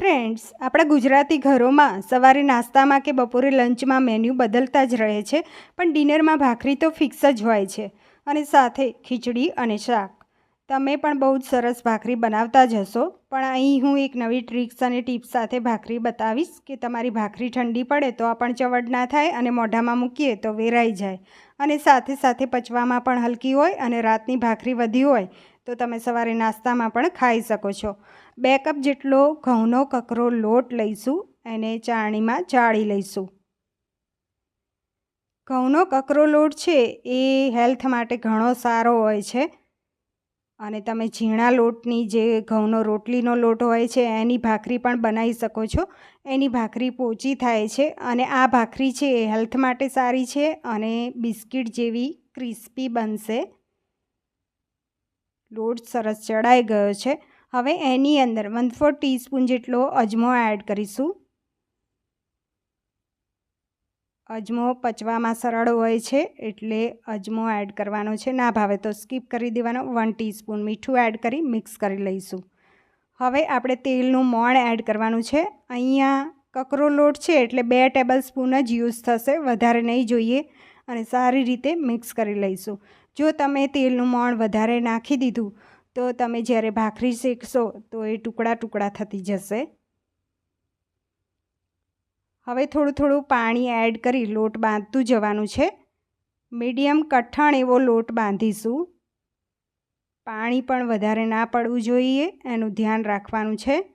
Friends, આપણા ગુજરાતી ઘરોમાં સવારે નાસ્તામાં કે બપોરે લંચમાં મેન્યુ બદલતા જ રહે છે, પણ ડિનરમાં ભાખરી તો ફિક્સ જ હોય છે અને સાથે ખીચડી અને શાક. તમે પણ બહુ જ સરસ ભાખરી બનાવતા જ હશો, પણ અહીં હું એક નવી ટ્રિક્સ અને ટિપ્સ સાથે ભાખરી બતાવીશ કે તમારી ભાખરી ઠંડી પડે તો પણ ચવડ ના થાય અને મોઢામાં મૂકીએ તો વેરાઈ જાય. અને સાથે સાથે પચવામાં પણ હલકી હોય અને રાતની ભાખરી વધી હોય તો તમે સવારે નાસ્તામાં પણ ખાઈ શકો છો. બે કપ જેટલો ઘઉંનો કકરો લોટ લઈશું, એને ચાણીમાં ચાળી લઈશું. ઘઉંનો કકરો લોટ છે એ હેલ્થ માટે ઘણો સારો હોય છે. અને તમે ઝીણા લોટની જે ઘઉંનો રોટલીનો લોટ હોય છે, એની ભાખરી પણ બનાવી શકો છો. એની ભાખરી પોચી થાય છે અને આ ભાખરી છે એ હેલ્થ માટે સારી છે અને બિસ્કિટ જેવી ક્રિસ્પી બનશે. લોટ સરસ ચડાઈ ગયો છે. હવે એની અંદર વન ફોર ટીસ્પૂન જેટલો અજમો એડ કરીશું. અજમો પચવામાં સરળ હોય છે, એટલે અજમો એડ કરવાનો છે. ના ભાવે તો સ્કીપ કરી દેવાનો. વન ટીસ્પૂન મીઠું એડ કરી મિક્સ કરી લઈશું. હવે આપણે તેલનું મોણ એડ કરવાનું છે. અહીંયા કકરો લોટ છે, એટલે બે ટેબલ સ્પૂન જ યુઝ થશે. વધારે નહીં જોઈએ અને સારી રીતે મિક્સ કરી લઈશું. જો તમે તેલનું મોણ વધારે નાખી દીધું તો તમે જ્યારે ભાખરી શેકશો તો એ ટુકડા ટુકડા થતી જશે. હવે થોડું થોડું પાણી એડ કરી લોટ બાંધતું જવાનું છે. મીડિયમ કઠણ એવો લોટ બાંધીશું. પાણી પણ વધારે ના પડવું જોઈએ, એનું ધ્યાન રાખવાનું છે.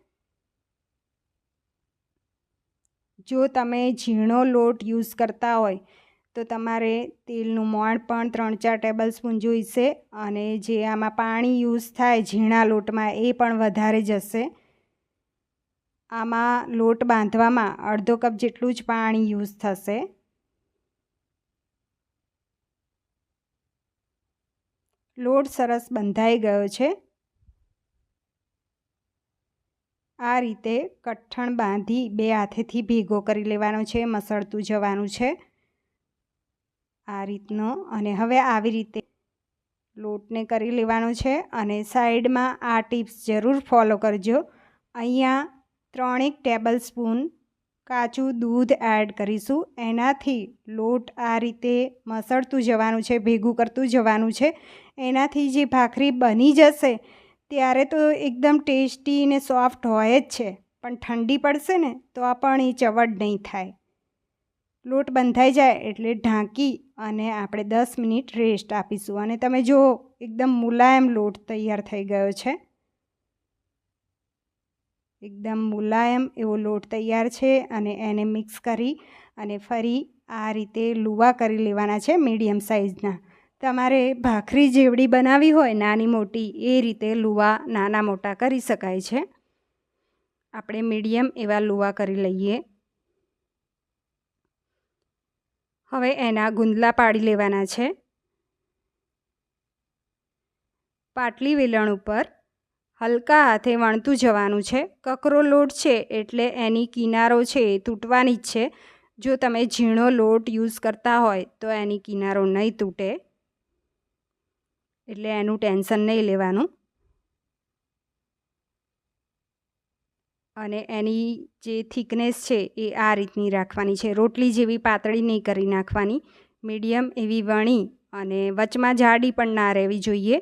જો તમે ઝીણો લોટ યુઝ કરતા હોય તો તમારે તેલનું મોણ પણ ત્રણ ચાર ટેબલ સ્પૂન જોઈશે અને જે આમાં પાણી યુઝ થાય ઝીણા લોટમાં એ પણ વધારે જશે. આમાં લોટ બાંધવામાં અડધો કપ જેટલું જ પાણી યુઝ થશે. લોટ સરસ બંધાઈ ગયો છે. આ રીતે કઠણ બાંધી બે હાથેથી ભેગો કરી લેવાનો છે, મસળતું જવાનું છે. આ રીતનો અને હવે આવી રીતે લોટને કરી લેવાનો છે અને સાઈડમાં આ ટિપ્સ જરૂર ફોલો કરજો. અહીંયા ત્રણેક ટેબલ સ્પૂન કાચું દૂધ એડ કરીશું. એનાથી લોટ આ રીતે મસળતું જવાનું છે, ભેગું કરતું જવાનું છે. એનાથી જે ભાખરી બની જશે ત્યારે તો એકદમ ટેસ્ટી ને સોફ્ટ હોય જ છે. પણ ઠંડી પડશે ને તો પણ એ ચવડ નહીં થાય. લોટ બંધાઈ જાય એટલે ઢાંકી અને આપણે દસ મિનિટ રેસ્ટ આપીશું. અને તમે જુઓ, એકદમ મુલાયમ લોટ તૈયાર થઈ ગયો છે. એકદમ મુલાયમ એવો લોટ તૈયાર છે અને એને મિક્સ કરી અને ફરી આ રીતે લુવા કરી લેવાના છે મીડિયમ સાઇઝના તમારે ભાખરી જેવડી બનાવી હોય, નાની મોટી, એ રીતે લુવા નાના મોટા કરી શકાય છે. આપણે મીડિયમ એવા લુવા કરી લઈએ. હવે એના ગુંદલા પાડી લેવાના છે. પાટલી વેલણ ઉપર હલકા હાથે વણતું જવાનું છે. કકરો લોટ છે એટલે એની કિનારો છે એ તૂટવાની જ છે. જો તમે ઝીણો લોટ યુઝ કરતા હોય તો એની કિનારો નહીં તૂટે. એટલે એનું ટેન્શન નહીં લેવાનું. અને એની જે થિકનેસ છે એ આ રીતની રાખવાની છે. રોટલી જેવી પાતળી નહીં કરી નાખવાની. મીડિયમ એવી વણી અને વચમાં જાડી પણ ના રહેવી જોઈએ.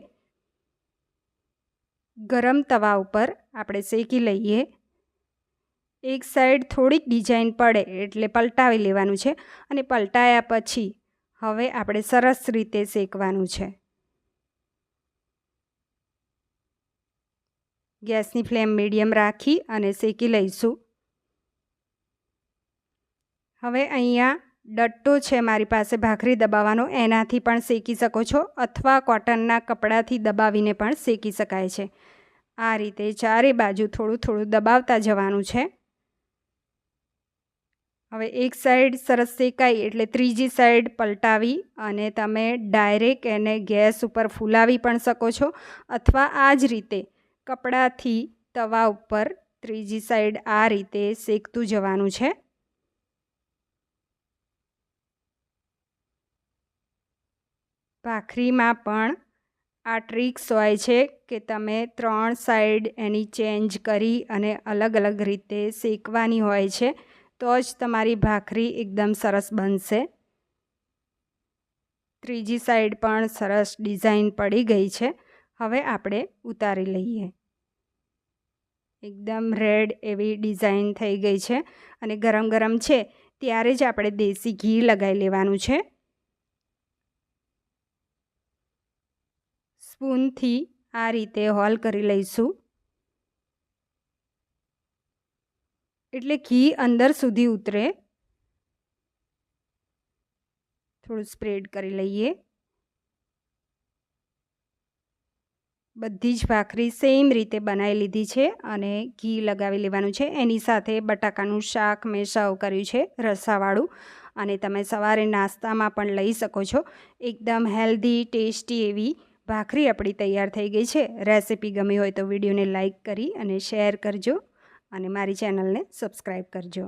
ગરમ તવા ઉપર આપણે શેકી લઈએ. એક સાઈડ થોડીક ડિઝાઇન પડે એટલે પલટાવી લેવાનું છે. અને પલટાયા પછી હવે આપણે સરસ રીતે શેકવાનું છે. ગેસની ફ્લેમ મીડિયમ રાખી અને શેકી લઈશું. હવે અહીંયા ડટ્ટો છે મારી પાસે ભાખરી દબાવવાનો, એનાથી પણ શેકી શકો છો અથવા કોટનના કપડાથી દબાવીને પણ શેકી શકાય છે. આ રીતે ચારે બાજુ થોડું થોડું દબાવતા જવાનું છે. હવે એક સાઈડ સરસ શેકાય એટલે ત્રીજી સાઈડ પલટાવી અને તમે ડાયરેક્ટ એને ગેસ ઉપર ફૂલાવી પણ શકો છો અથવા આ જ રીતે કપડાથી તવા ઉપર ત્રીજી સાઈડ આ રીતે શેકતું જવાનું છે. ભાખરીમાં પણ આ ટ્રિક્સ હોય છે કે તમે ત્રણ સાઈડ એની ચેન્જ કરી અને અલગ અલગ રીતે શેકવાની હોય છે, તો જ તમારી ભાખરી એકદમ સરસ બનશે. ત્રીજી સાઈડ પણ સરસ ડિઝાઇન પડી ગઈ છે. હવે આપણે ઉતારી લઈએ. એકદમ રેડ એવી ડિઝાઇન થઈ ગઈ છે અને ગરમ ગરમ છે ત્યારે જ આપણે દેશી ઘી લગાવી લેવાનું છે. સ્પૂનથી આ રીતે હોલ કરી લઈશું. એટલે ઘી અંદર સુધી ઉતરે. થોડું સ્પ્રેડ કરી લઈએ. બધી જ ભાખરી સેમ રીતે બનાવી લીધી છે અને ઘી લગાવી લેવાનું છે. એની સાથે બટાકાનું શાક મેં સર્વ કર્યું છે રસાવાળું અને તમે સવારે નાસ્તામાં પણ લઈ શકો છો. એકદમ હેલ્ધી ટેસ્ટી એવી ભાખરી આપણી તૈયાર થઈ ગઈ છે. રેસિપી ગમી હોય તો વિડીયોને લાઇક કરી અને શેર કરજો અને મારી ચેનલને સબસ્ક્રાઈબ કરજો.